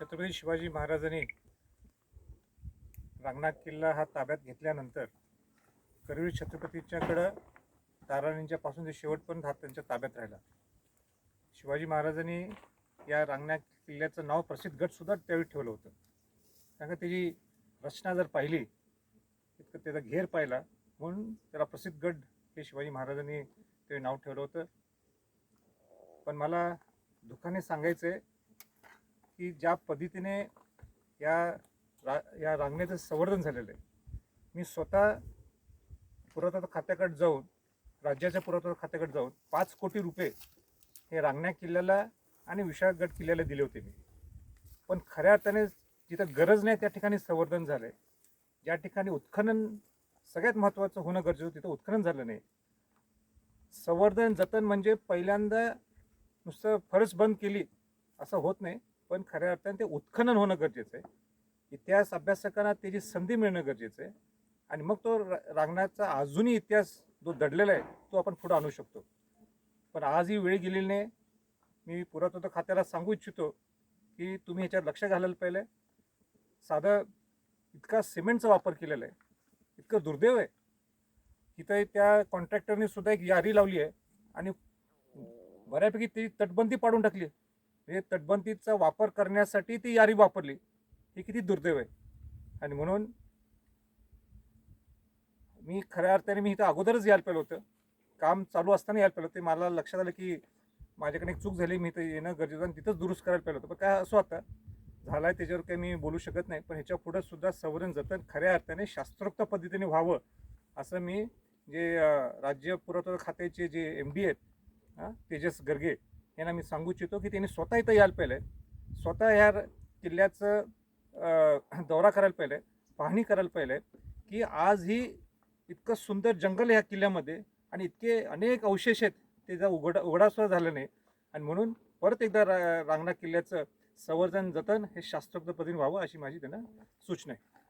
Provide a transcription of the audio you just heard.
छत्रपती शिवाजी महाराजांनी रांगणा किल्ला हा ताब्यात घेतल्यानंतर करवीर छत्रपतीच्याकडं ताराणींच्यापासून ते शेवटपर्यंत हा त्यांच्या ताब्यात राहिला. शिवाजी महाराजांनी या रांगणा किल्ल्याचं नाव प्रसिद्ध गटसुद्धा त्यावेळी ठेवलं होतं. कारण का त्याची रचना जर पाहिली तितकं त्याचा घेर पाहिला म्हणून त्याला प्रसिद्ध गड हे शिवाजी महाराजांनी ते नाव ठेवलं होतं. पण मला दुःखाने सांगायचं आहे की ज्या पद्धतीने या रा या रांगण्याचं संवर्धन झालेलं आहे. मी स्वतः पुरातत्व खात्याकडे जाऊन राज्याच्या पुरातत्व खात्याकडे जाऊन पाच कोटी रुपये हे रांगण्या किल्ल्याला आणि विशाळगड किल्ल्याला दिले होते मी. पण खऱ्या अर्थाने जिथं गरज नाही त्या ठिकाणी संवर्धन झालं आहे ज्या ठिकाणी उत्खनन सगळ्यात महत्त्वाचं होणं गरजेचं होतं तिथं उत्खनन झालं नाही. संवर्धन जतन म्हणजे पहिल्यांदा नुसतं फरस बंद केली असं होत नाही. पण खऱ्या अर्थाने ते उत्खनन होणं गरजेचं आहे. इतिहास अभ्यासकांना त्याची संधी मिळणं गरजेचं आहे. आणि मग तो रांगणाचा अजूनही इतिहास जो दडलेला आहे तो आपण पुढे आणू शकतो. पण आज ही वेळ गेलेली नाही. मी पुरातत्व खात्याला सांगू इच्छितो की तुम्ही ह्याच्यात लक्ष घालायला पाहिलं साधं इतका सिमेंटचा वापर केलेला आहे. इतकं दुर्दैव आहे. इथं त्या कॉन्ट्रॅक्टरने सुद्धा एक यारी लावली आहे. आणि बऱ्यापैकी ती तटबंदी पाडून टाकली म्हणजे तटबंदीचा वापर करण्यासाठी ती यारी वापरली. हे किती दुर्दैव आहे. आणि म्हणून मी खऱ्या अर्थाने मी इथं अगोदरच यायला पाहिलं होतं. काम चालू असताना यायला पाहिलं होतं. ते मला लक्षात आलं की माझ्याकडे एक चूक झाली मी इथं येणं गरजेचं आणि तिथंच दुरुस्त करायला पाहिलं होतं. पण काय असं आता झाला आहे त्याच्यावर काही मी बोलू शकत नाही पण ह्याच्या पुढं सुद्धा संवरण जतन खऱ्या अर्थाने शास्त्रोक्त पद्धतीने व्हावं असं मी जे राज्य पुरातत्व खात्याचे जे एम डी आहेत हां तेजस गर्गे यांना मी सांगू इच्छितो की त्यांनी स्वतः इथं यायला पाहिलं स्वतः ह्या र- किल्ल्याचं दौरा करायला पाहिजे पाहणी करायला पाहिजे की आज ही इतकं सुंदर जंगल ह्या किल्ल्यामध्ये आणि इतके अनेक अवशेष आहेत त्याचा उघडा उघडासुद्धा झालं नाही. आणि म्हणून परत एकदा रा रांगणा किल्ल्याचं संवर्धन जतन हे शास्त्रोक्त पद्धतीने व्हावं अशी माझी त्यांना सूचना आहे.